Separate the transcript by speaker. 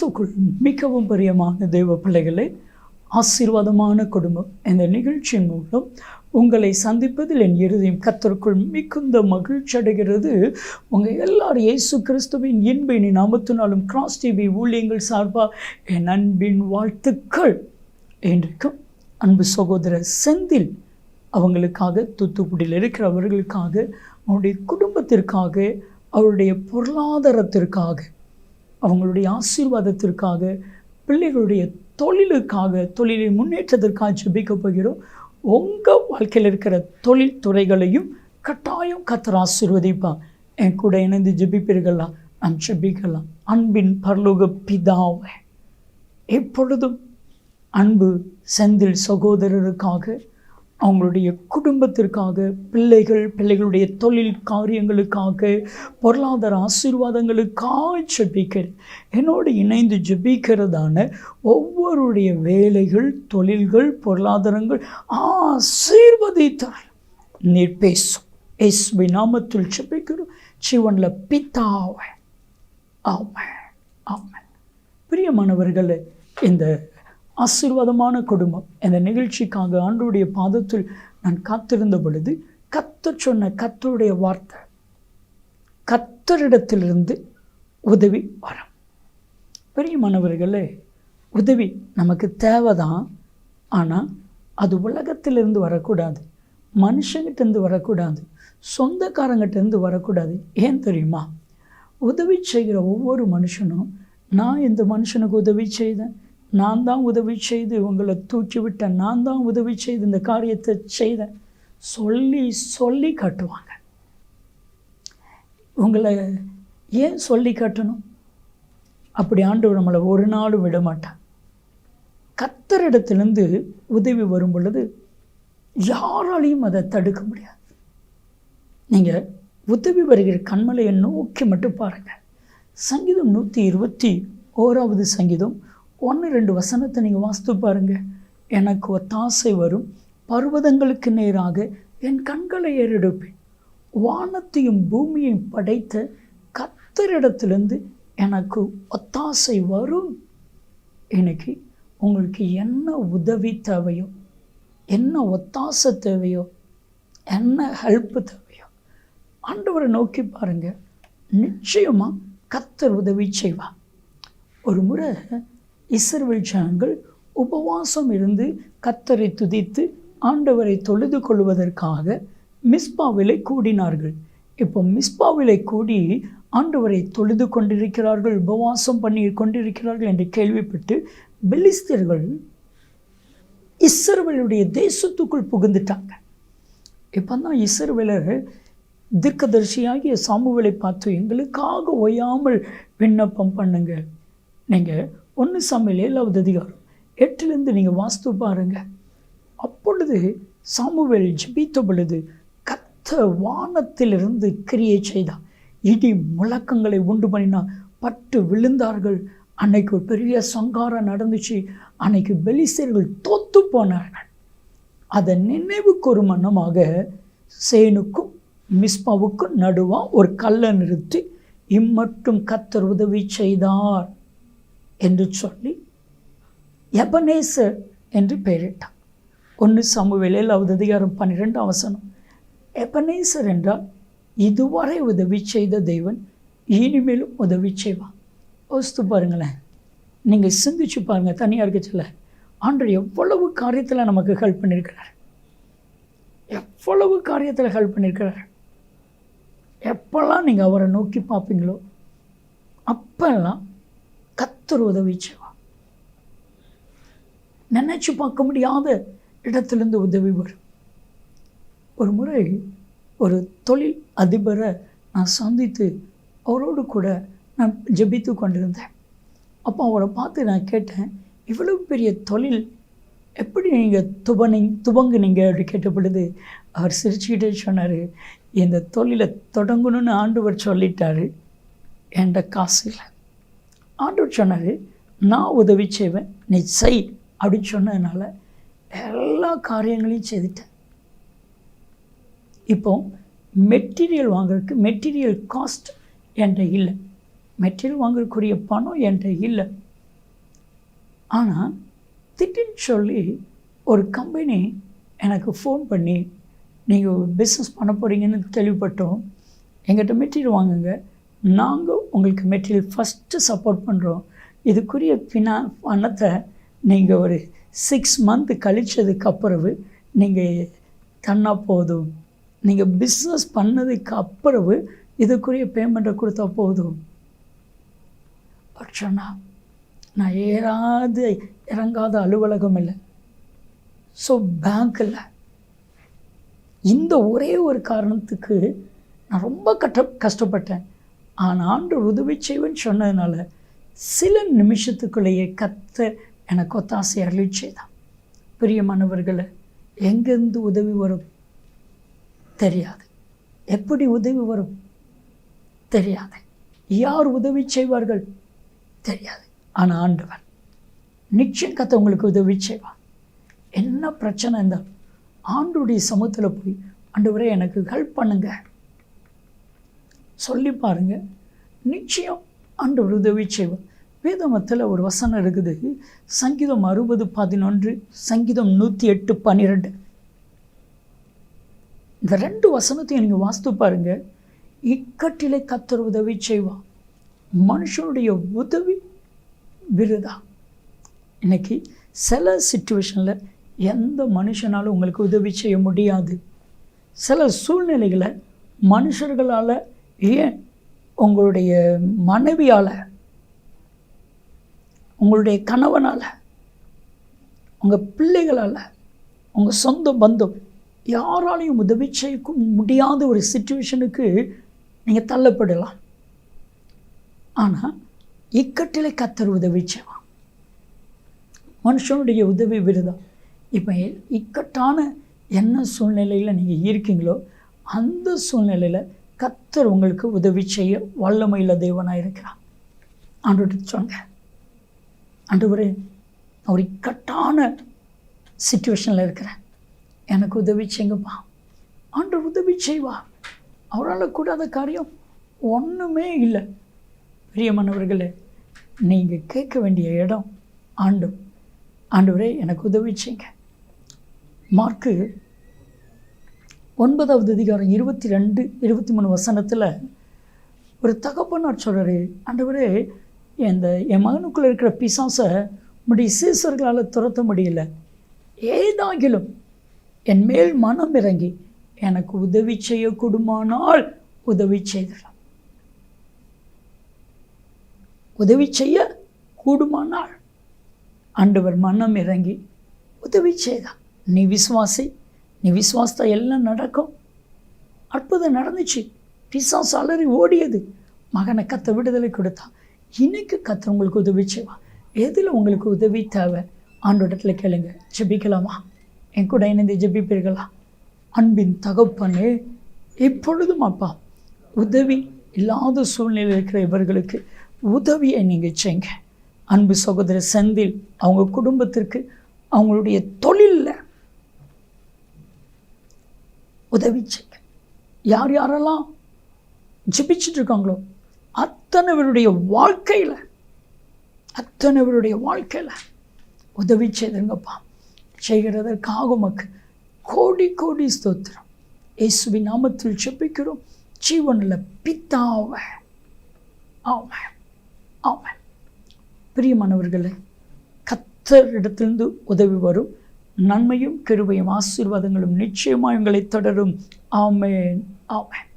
Speaker 1: கிறிஸ்துக்குள் மிகவும் பிரியமான தெய்வ பிள்ளைகளே ஆசீர்வாதமான குடும்பம். இந்த நிகழ்ச்சியின் மூலம் உங்களை சந்திப்பதில் என் இருதயம் கத்தருக்குள் மிகுந்த மகிழ்ச்சி அடைகிறது. உங்கள் எல்லாரும் இயேசு கிறிஸ்துவின் இன்பின் நாமத்தினாலும் கிராஸ் டிவி ஊழியங்கள் சார்பாக என் அன்பின் வாழ்த்துக்கள். என்றைக்கும் அன்பு சகோதரர் செந்தில் அவங்களுக்காக தூத்துக்குடியில் இருக்கிறவர்களுக்காக அவருடைய குடும்பத்திற்காக அவருடைய பொருளாதாரத்திற்காக அவங்களுடைய ஆசீர்வாதத்திற்காக பிள்ளைகளுடைய தொழிலுக்காக தொழிலின் முன்னேற்றத்திற்காக ஜெபிக்க போகிறோம். உங்கள் வாழ்க்கையில் இருக்கிற தொழில் துறைகளையும் கட்டாயம் கத்தர் ஆசீர்வதிப்பான் என் கூட இணைந்து ஜெபிப்பீர்களா? நாம் ஜெபிக்கலாம். அன்பின் பர்லோக பிதாவை எப்பொழுதும் அன்பு செந்தில் சகோதரருக்காக அவங்களுடைய குடும்பத்திற்காக பிள்ளைகள் பிள்ளைகளுடைய தொழில் காரியங்களுக்காக பொருளாதார ஆசீர்வாதங்களுக்காக ஜெபிக்கிறேன். என்னோடு இணைந்து ஜெபிக்கிறதான ஒவ்வொருடைய வேலைகள் தொழில்கள் பொருளாதாரங்கள் ஆசீர்வதித்தார். நீர் பேசும். எஸ்வி நாமத்தில் ஜபிக்கிறோம். சிவனில் பித்தாவை ஆமாம் ஆமாம் பிரியமானவர்களே இந்த ஆசீர்வாதமான குடும்பம். இந்த நிகழ்ச்சிக்காக ஆண்டோடைய பாதத்தில் நான் காத்திருந்த பொழுது கத்தர் சொன்ன கத்தருடைய வார்த்தை கத்தரிடத்திலிருந்து உதவி வரும். பெரியமானவர்களே உதவி நமக்கு தேவைதான். ஆனால் அது உலகத்திலிருந்து வரக்கூடாது. மனுஷங்கிட்டேருந்து வரக்கூடாது. சொந்தக்காரங்கிட்டேருந்து வரக்கூடாது. ஏன் தெரியுமா? உதவி செய்கிற ஒவ்வொரு மனுஷனும் நான் இந்த மனுஷனுக்கு உதவி செய்தேன். நான் தான் உதவி செய்து உங்களை தூக்கி விட்டேன் நான் தான் உதவி செய்து இந்த காரியத்தை செய்தேன் சொல்லி சொல்லி காட்டுவாங்க. உங்களை ஏன் சொல்லி காட்டணும்? அப்படி ஆண்டு நம்மளை ஒரு நாளும் விடமாட்டான் கத்தரிடத்திலிருந்து உதவி வரும் பொழுது யாராலையும் அதை தடுக்க முடியாது. நீங்கள் உதவி வருகிற கண்மலையை நோக்கி மட்டும் பாருங்கள் சங்கீதம் நூற்றி இருபத்தி ஓராவது சங்கீதம் ஒன்று ரெண்டு வசனத்தை நீங்கள் வாசித்து பாருங்க. எனக்கு ஒத்தாசை வரும் பர்வதங்களுக்கு நேராக என் கண்களை ஏறெடுப்பேன். வானத்தையும் பூமியையும் படைத்த கத்தரிடத்திலிருந்து எனக்கு ஒத்தாசை வரும். இன்னைக்கு உங்களுக்கு என்ன உதவி தேவையோ என்ன ஒத்தாசை தேவையோ என்ன ஹெல்ப் தேவையோ ஆண்டவரை நோக்கி பாருங்கள் நிச்சயமாக கத்தர் உதவி செய்வார். ஒரு முறை இஸ்ரவேல் ஜனங்கள் உபவாசம் இருந்து கத்தரை துதித்து ஆண்டவரை தொழுது கொள்வதற்காக மிஸ்பாவிலை கூடினார்கள். இப்போ மிஸ்பாவிலை கூடி ஆண்டவரை தொழுது கொண்டிருக்கிறார்கள் உபவாசம் பண்ணி கொண்டிருக்கிறார்கள் என்று கேள்விப்பட்டு பெலிஸ்தர்கள் இஸ்ரவேலுடைய தேசத்துக்குள் புகுந்துட்டாங்க. இப்போ தான் இஸ்ரவேலர் தீர்க்கதரிசியாகிய சாமுவேலை பார்த்து எங்களுக்காக ஓயாமல் விண்ணப்பம் பண்ணுங்க. நீங்கள் ஒன்று சமையல் ஏழாவது அதிகாரம். எட்டுலேருந்து நீங்கள் வாஸ்து பாருங்க. அப்பொழுது சாமுவேல் ஜபித்த பொழுது கத்த வானத்திலிருந்து கிரியை செய்தார் இடி முழக்கங்களை உண்டு பண்ணினா பட்டு விழுந்தார்கள். அன்னைக்கு ஒரு பெரிய சங்காரம் நடந்துச்சு. அன்னைக்கு பெலிசேர்கள் தோத்து போனார்கள். அதை நினைவுக்கு ஒரு மன்னமாக சேனுக்கும் மிஸ்பாவுக்கும் நடுவாக ஒரு கல்லை நிறுத்தி இம்மட்டும் கத்தர் உதவி செய்தார். என்று சொல்லி எபனேசர் என்று பெயரிட்டான். ஒன்று சமூவேல் அவது அதிகாரம் பன்னிரெண்டு அவசனம் எபனேசர் என்றால் இதுவரை உதவி செய்த தெய்வன் இனிமேலும் உதவி செய்வான் யோசித்து பாருங்களேன். நீங்கள் சிந்திச்சு பாருங்கள் தனியாக இருக்கச்சில்ல ஆண்டு எவ்வளவு காரியத்தில் நமக்கு ஹெல்ப் பண்ணியிருக்கிறார் எவ்வளவு காரியத்தில் ஹெல்ப் பண்ணியிருக்கிறார் எப்போல்லாம் நீங்கள் அவரை நோக்கி பார்ப்பீங்களோ அப்போல்லாம் கத்தர் உதவி செய்வார். நினச்சி பார்க்க முடியாத இடத்துலேருந்து உதவி வரும். ஒரு முறை ஒரு தொழில் அதிபரை நான் சந்தித்து அவரோடு கூட நான் ஜெபித்து கொண்டிருந்தேன். அப்போ அவரை பார்த்து நான் கேட்டேன் இவ்வளவு பெரிய தொழில் எப்படி நீங்கள் துபனி துவங்குனீங்க? அப்படி கேட்ட பொழுது அவர் சிரிச்சுக்கிட்டே சொன்னார் இந்த தொழிலை தொடங்கணும்னு ஆண்டவர் சொல்லிட்டாரு. என்கிட்ட காசு இல்லை. ஆண்டவர் சொன்னார் நான் உதவி செய்வேன் நீ செய் அப்படின்னு சொன்னதுனால எல்லா காரியங்களையும் செய்துட்டேன். இப்போ மெட்டீரியல் வாங்குறதுக்கு மெட்டீரியல் காஸ்ட் என்கிட்ட இல்லை. மெட்டீரியல் வாங்குறதுக்குரிய பணம் என்கிட்ட இல்லை. ஆனால் திடீர்னு சொல்லி ஒரு கம்பெனி எனக்கு ஃபோன் பண்ணி நீங்கள் பிஸ்னஸ் பண்ண போகிறீங்கன்னு கேள்விப்பட்டோம். எங்கிட்ட மெட்டீரியல் வாங்குங்க. நாங்கள் உங்களுக்கு மெட்டீரியல் ஃபஸ்ட்டு சப்போர்ட் பண்ணுறோம் இதுக்குரிய பினா பணத்தை நீங்கள் ஒரு சிக்ஸ் மந்த் கழித்ததுக்கு அப்புறவு நீங்கள் தன்னா போதும். நீங்கள் பிஸ்னஸ் பண்ணதுக்கு அப்புறவு இதுக்குரிய பேமெண்ட்டை கொடுத்தா போதும். பட்சம்னா நான் ஏறாது இறங்காத அலுவலகம் இல்லை. ஸோ பேங்க் இல்லை இந்த ஒரே ஒரு காரணத்துக்கு நான் ரொம்ப கட்ட கஷ்டப்பட்டேன். ஆனால் ஆண்டு உதவி செய்வன் சொன்னதுனால சில நிமிஷத்துக்குள்ளேயே கத்த எனக்கு ஒத்தாசை அருளி செய்தான் பிரியமானவர்களை எங்கேருந்து உதவி வரும்? தெரியாது. எப்படி உதவி வரும்? தெரியாது. யார் உதவி செய்வார்கள்? தெரியாது. ஆனால் ஆண்டவர் நிச்சயம் கத்த உங்களுக்கு உதவி செய்வார். என்ன பிரச்சனை இருந்தால் ஆண்டுடைய சமூகத்தில் போய் ஆண்டவரே எனக்கு ஹெல்ப் பண்ணுங்கள் சொல்லி பாருங்க. நிச்சயம் ஆண்டவர் உதவி செய்வார். வேதமத்தில் ஒரு வசனம் இருக்குது. சங்கீதம் அறுபது பதினொன்று சங்கீதம் நூற்றி எட்டு பன்னிரெண்டு இந்த ரெண்டு வசனத்தையும் நீங்கள் வாஸ்து பாருங்கள் இக்கட்டிலே கத்தர் உதவி செய்வான் மனுஷனுடைய உதவி விருதா? இன்னைக்கு சில சுச்சுவேஷனில் எந்த மனுஷனாலும் உங்களுக்கு உதவி செய்ய முடியாது. சில சூழ்நிலைகளை மனுஷர்களால் ஏன்? உங்களுடைய மனைவியால் உங்களுடைய கணவனால் உங்கள் பிள்ளைகளால் உங்கள் சொந்த பந்தம் யாராலையும் உதவி செய்ய முடியாத ஒரு சுச்சுவேஷனுக்கு நீங்கள் தள்ளப்படலாம். ஆனால் இக்கட்டிலே கத்தர் உதவி செய்வான் மனுஷனுடைய உதவி விருதம். இப்போ இக்கட்டான என்ன சூழ்நிலையில் நீங்கள் இருக்கீங்களோ அந்த சூழ்நிலையில் கத்தர் உங்களுக்கு உதவி செய்ய வல்லமையில் தேவனாக இருக்கிறான் ஆண்டு சொங்க ஆண்டவரே ஒரு இக்கட்டான சுச்சுவேஷனில் இருக்கிறேன். எனக்கு உதவி செய்யுங்கப்பா. ஆண்டு உதவி செய்வா அவரால் கூடாத காரியம் ஒன்றுமே இல்லை. பிரியமானவர்களே நீங்கள் கேட்க வேண்டிய இடம் ஆண்டு. ஆண்டவரே எனக்கு உதவி செய்யுங்க. மார்க்கு ஒன்பதாவது அதிகாரம் இருபத்தி ரெண்டு இருபத்தி மூணு வசனத்தில் ஒரு தகப்பனார் சொல்கிறாரு ஆண்டவரே இந்த என் மகனுக்குள்ளே இருக்கிற பிசாசை முடி சீசர்களால் துரத்த முடியல. ஏதாகிலும் என் மேல் மனம் இறங்கி எனக்கு உதவி செய்யக்கூடுமானால் உதவி செய்திடலாம் உதவி செய்ய கூடுமானால் ஆண்டவர் மனம் இறங்கி உதவி செய்தான் நீ விசுவாசி நீ விசுவாசத்தா எல்லாம் நடக்கும். அற்புதம் நடந்துச்சு. பிசாசு அலறி ஓடியது. மகனை கத்த விடுதலை கொடுத்தான். இன்னைக்கு கத்த உங்களுக்கு உதவி செய்வான் எதில் உங்களுக்கு உதவி தேவை? ஆண்டோடத்தில் கேளுங்க. ஜெபிக்கலாமா? என் கூட இணைந்து ஜெபிப்பீர்களா? அன்பின் தகப்பனே எப்பொழுதும் அப்பா உதவி இல்லாத சூழ்நிலை இருக்கிற இவர்களுக்கு உதவியை நீங்கள் செய்ங்க. அன்பு சகோதர செந்தில் அவங்க குடும்பத்திற்கு அவங்களுடைய உதவி செய்ய. யார் யாரெல்லாம் ஜெபிச்சுட்டு இருக்காங்களோ அத்தனைவருடைய வாழ்க்கையில் அத்தனைவருடைய வாழ்க்கையில் உதவி செய்துங்கப்பா செய்கிறதற்காக உமக்கு கோடி கோடி ஸ்தோத்திரம். இயேசுவின் நாமத்தில் செப்பிக்கிறோம் ஜீவனில் பித்தாவ ஆமாம் ஆமாம் பிரியமானவர்களே கத்தர் இடத்திலிருந்து உதவி வரும். நன்மையும் கிருபையும் ஆசீர்வாதங்களும் நிச்சயமாக உங்களை தொடரும். ஆமேன். ஆமேன்.